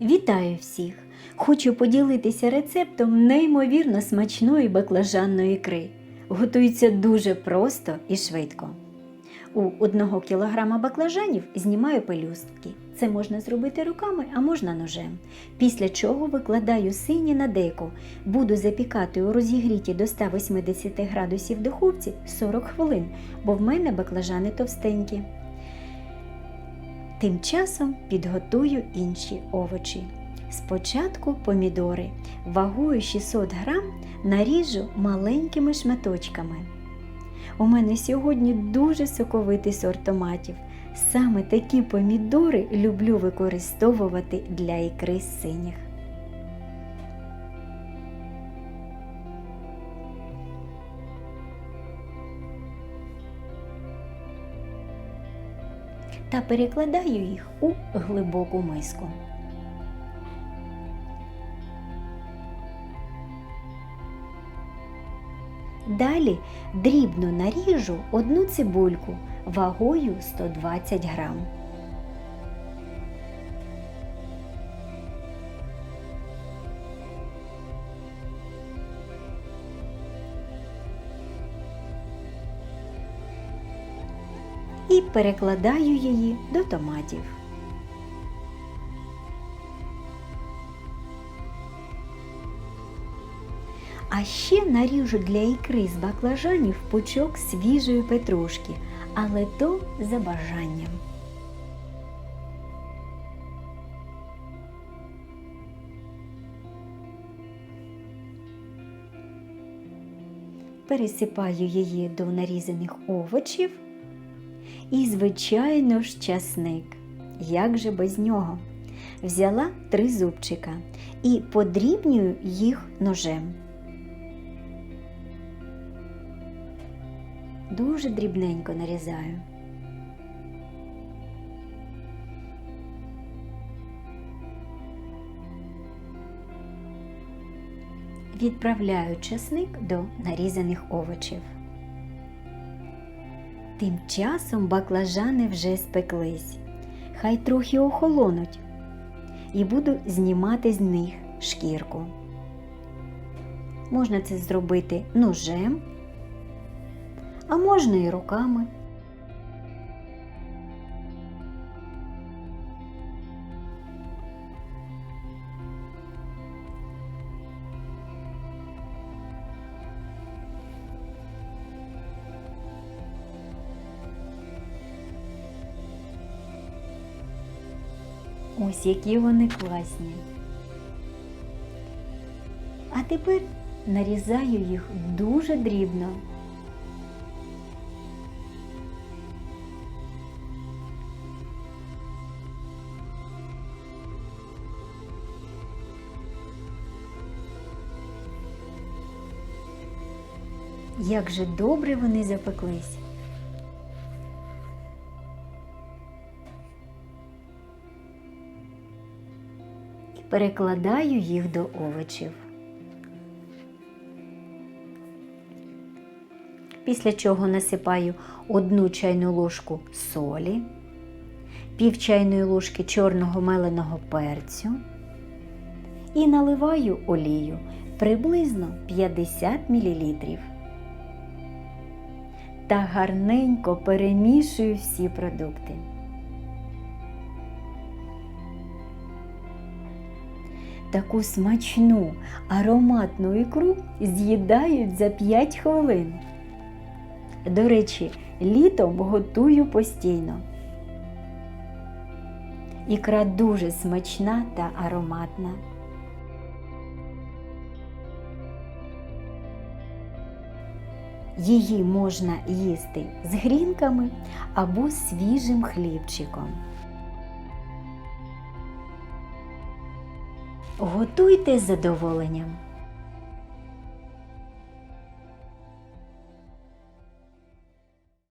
Вітаю всіх! Хочу поділитися рецептом неймовірно смачної баклажанної ікри. Готується дуже просто і швидко. У 1 кг баклажанів знімаю пелюстки. Це можна зробити руками, а можна ножем. Після чого викладаю сині на деко. Буду запікати у розігріті до 180 градусів духовці 40 хвилин, бо в мене баклажани товстенькі. Тим часом підготую інші овочі. Спочатку помідори. Вагою 600 грам наріжу маленькими шматочками. У мене сьогодні дуже соковитий сорт томатів. Саме такі помідори люблю використовувати для ікри синіх. Та перекладаю їх у глибоку миску. Далі дрібно наріжу одну цибульку вагою 120 грам. І перекладаю її до томатів. А ще наріжу для ікри з баклажанів пучок свіжої петрушки, але то за бажанням. Пересипаю її до нарізаних овочів і, звичайно ж, часник. Як же без нього? Взяла три зубчика і подрібнюю їх ножем. Дуже дрібненько нарізаю. Відправляю часник до нарізаних овочів. Тим часом баклажани вже спеклись. Хай трохи охолонуть, і буду знімати з них шкірку. Можна це зробити ножем а можна і руками. Ось які вони класні. А тепер нарізаю їх дуже дрібно. Як же добре вони запеклись. Перекладаю їх до овочів. Після чого насипаю одну чайну ложку солі, пів чайної ложки чорного меленого перцю і наливаю олію приблизно 50 мл та гарненько перемішую всі продукти. Таку смачну ароматну ікру з'їдають за 5 хвилин. До речі, літом готую постійно. Ікра дуже смачна та ароматна. Її можна їсти з грінками або свіжим хлібчиком. Готуйте з задоволенням.